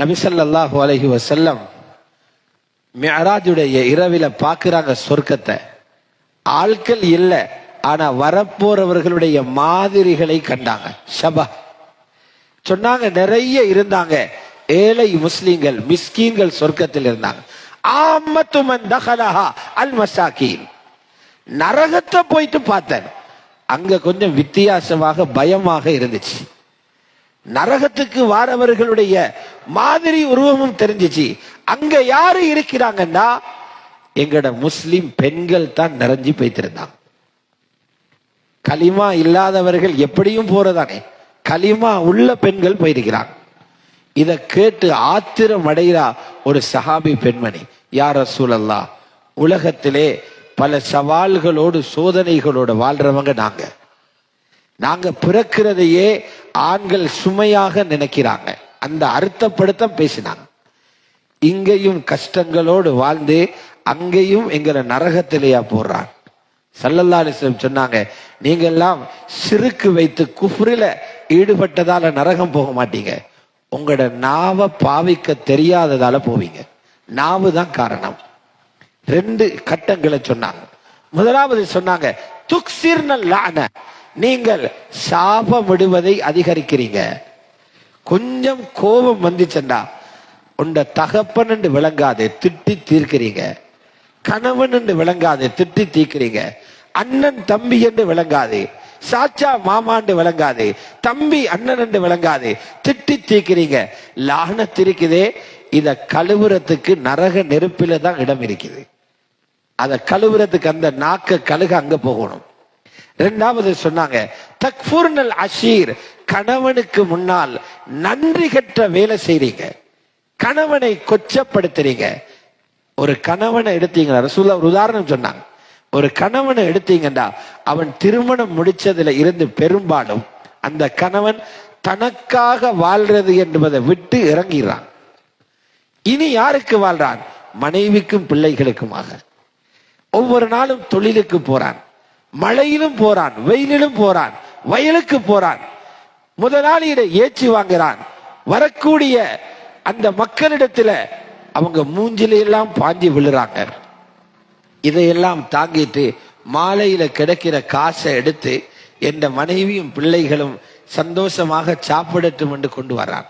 நபிசல்லாஹு அலஹி வசல்லம் மியராஜுடைய இரவில பாக்குறாங்க சொர்க்கத்தை. ஆட்கள் இல்லை ஆனா வரப்போறவர்களுடைய மாதிரிகளை கண்டாங்க. ஷபா. சொன்னாங்க நிறைய இருந்தாங்க. ஏழை முஸ்லீம்கள் மிஸ்கீன்கள் சொர்க்கத்தில் இருந்தாங்க. ஆமத்துமன் தகலஹா அல் மசாக்கீன் நரகத்தை போயிட்டு பார்த்தேன். அங்க கொஞ்சம் வித்தியாசமாக பயமாக இருந்துச்சு. நரகத்துக்கு வாரவர்களுடைய மாதிரி உருவமும் தெரிஞ்சிச்சு. அங்க யாரு இருக்கிறாங்கன்னா எங்கட முஸ்லிம் பெண்கள் தான் நிறைஞ்சு போய்த்திருந்தாங்க. களிமா இல்லாதவர்கள் எப்படியும் போறதானே. களிமா உள்ள பெண்கள் போயிருக்கிறாங்க. இத கேட்டு ஆத்திரம் அடைகிறா ஒரு சஹாபி பெண்மணி யார் சூழல்லா உலகத்திலே பல சவால்களோடு சோதனைகளோடு வாழ்றவங்க நாங்க. நாங்க பிறக்கிறதையே ஆண்கள் சுமையாக நினைக்கிறாங்க. அந்த அர்த்தப்படுத்த பேசினாங்க. இங்கேயும் கஷ்டங்களோடு வாழ்ந்து அங்கேயும் எங்களை நரகத்திலேயா போடுறான் சல்லல்லா அலிஸ்லம் சொன்னாங்க நீங்க எல்லாம் சிறுக்கு வைத்து குஃப்ரில ஈடுபட்டதால நரகம் போக மாட்டீங்க. உங்களோட நாவை பாவிக்க தெரியாததால போவீங்க. நாவு தான் காரணம். ரெண்டு கட்டங்களை சொன்னாங்க. முதலாவது சொன்னாங்க துக்சிர்னல் லான. நீங்கள் சாபம் விடுவதை அதிகரிக்கிறீங்க. கொஞ்சம் கோபம் வந்துச்சுன்னா உண்ட தகப்பன் என்று விளங்காது திட்டி தீர்க்கிறீங்க. கணவன் என்று விளங்காது திட்டி தீர்க்கிறீங்க. அண்ணன் தம்பி என்று விளங்காது சாச்சா மாமாண்டு விளங்காது தம்பி அண்ணன் என்று விளங்காது திட்டி தீர்க்கிறீங்க. லானத்திருக்குதே இத கழுவுறதுக்கு நரக நெருப்பில தான் இடம் இருக்குது. அதை கழுவுறதுக்கு அந்த நாக்க கழுக அங்க போகணும். ரெண்டாவது சொன்னாங்க தக்ஃபூர்னல் அஷீர் கணவனுக்கு முன்னால் நன்றி கெட்ட வேலை செய்றீங்க. கணவனை கொச்சப்படுத்துறீங்க. ஒரு கணவனை எடுத்தீங்கன்னா ரசூல்லா ஒரு உதாரணம் சொன்னாங்க ஒரு கணவனை எடுத்தீங்கன்னா அவன் திருமணம் முடிச்சதுல இருந்து பெரும்பாலும் அந்த கணவன் தனக்காக வாழ்றது என்பதை விட்டு இறங்கிறான் இனி யாருக்கு வாழ்றான்? மனைவிக்கும் பிள்ளைகளுக்குமாக. ஒவ்வொரு நாளும் தொழிலுக்கு போறான். மழையிலும் போறான் வெயிலிலும் போறான் வயலுக்கு போறான் முதலாளியிட ஏச்சி வாங்குறான். வரக்கூடிய அந்த மக்களிடத்துல அவங்க மூஞ்சில எல்லாம் பாஞ்சி விழுறாங்க. இதையெல்லாம் தாங்கிட்டு மாலையில கிடைக்கிற காசை எடுத்து என்ற மனைவியும் பிள்ளைகளும் சந்தோஷமாக சாப்பிடட்டும் என்று கொண்டு வர்றான்.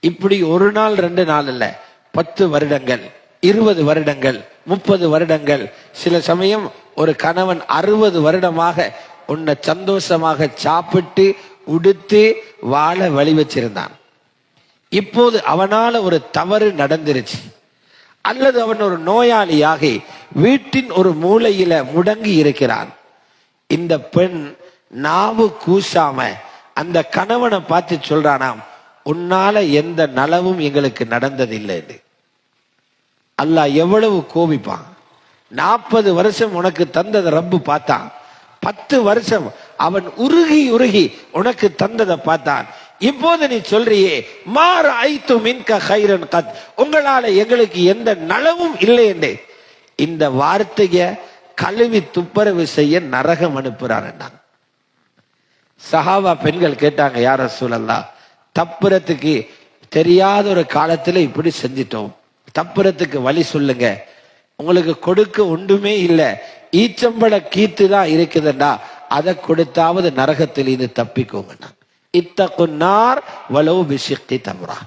இப்படி ஒரு நாள் ரெண்டு நாள் இல்ல பத்து வருடங்கள் இருபது வருடங்கள் முப்பது வருடங்கள் சில சமயம் ஒரு கணவன் அறுபது வருடமாக உன்னை சந்தோஷமாக சாப்பிட்டு உடுத்து வாழ வழி வச்சிருந்தான். இப்போது அவனால ஒரு தவறு நடந்துருச்சு. அல்லது அவன் ஒரு நோயாளியாகி வீட்டின் ஒரு மூலையில முடங்கி இருக்கிறான். இந்த பெண் நாவு கூசாம அந்த கணவனை பார்த்து சொல்றானாம் உன்னால எந்த நலவும் எங்களுக்கு நடந்ததில்லை அல்லாஹ் எவ்வளவு கோபிப்பான். நாற்பது வருஷம் உனக்கு தந்ததை ரப்பு பார்த்தான். பத்து வருஷம் அவன் உருகி உருகி உனக்கு தந்ததை பார்த்தான். இப்போது நீ சொல்றியே மாற ஐத்து மின்க ஹைரன் கத். உங்களால எங்களுக்கு எந்த நலவும் இல்லை என்று. இந்த வார்த்தைய கழுவி துப்புரவு செய்ய நரகம் அனுப்புறான் சஹாவா பெண்கள் கேட்டாங்க யார சூழல்லா தப்புறத்துக்கு தெரியாத ஒரு காலத்துல இப்படி செஞ்சிட்டோம். தப்புறத்துக்கு வழி சொல்லுங்க. உங்களுக்கு கொடுக்க ஒன்றுமே இல்லை. ஈச்சம்பழ கீத்து தான் இருக்குதுண்டா அதை கொடுத்தாவது நரகத்தில் இது தப்பிக்கோங்கண்ணா. இத்தகுன்னார் வலவு பிசிக்கி தம்ரா.